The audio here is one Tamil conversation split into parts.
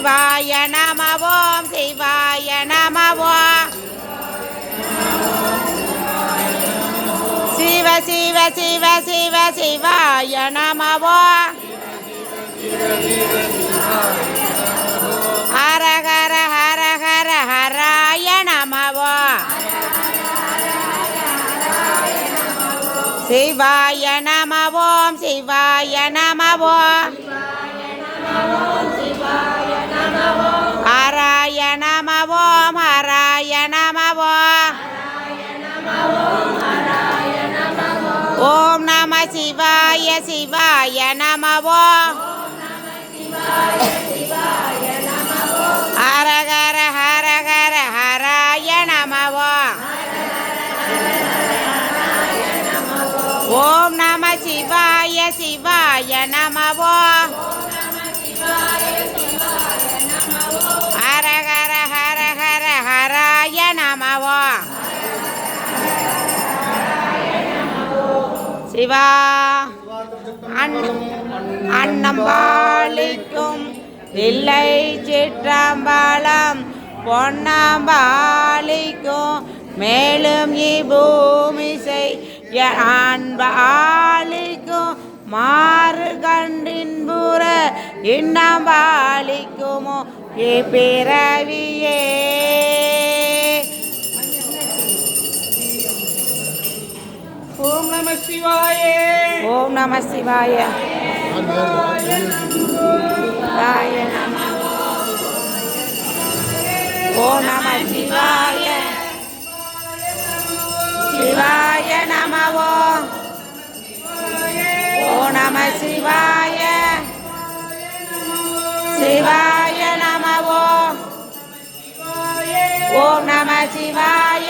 சிவாய நமவோம் சிவாய நமவோம் சிவ சிவ சிவ சிவ சிவாய நமவோ. ஹர ஹர ஹர ஹர ஹராய நமவோ. சிவாய நமவோம் சிவாய நம சிவாய சிவாய நமவோ. ஹரஹர ஹரஹர ஹராய நமவோ. ஓம் நம சிவாய சிவாய நமவோ. சிவா அன்னம் பாலிக்கும் இல்லை சிற்றம்பலம் பொன்னம்பாலிக்கும் மேலும் இப்பூமிசை அன்பாலிக்கும் மாறு கண்டின்புற இன்னம்பாலிக்குமோ இப்பிறவியே. ஓம் நம சிவாய. ஓம் நம சிவாய. சிவாய நம. ஓம் நம சிவாய. சிவாய நமவோ. ஓ நம சிவாய. சிவாய நமவோ. ஓம் நம சிவாய.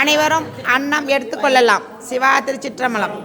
அனைவரும் அன்னம் எடுத்துக்கொள்ளலாம் சிவா திருச்சிற்றம்பலம்.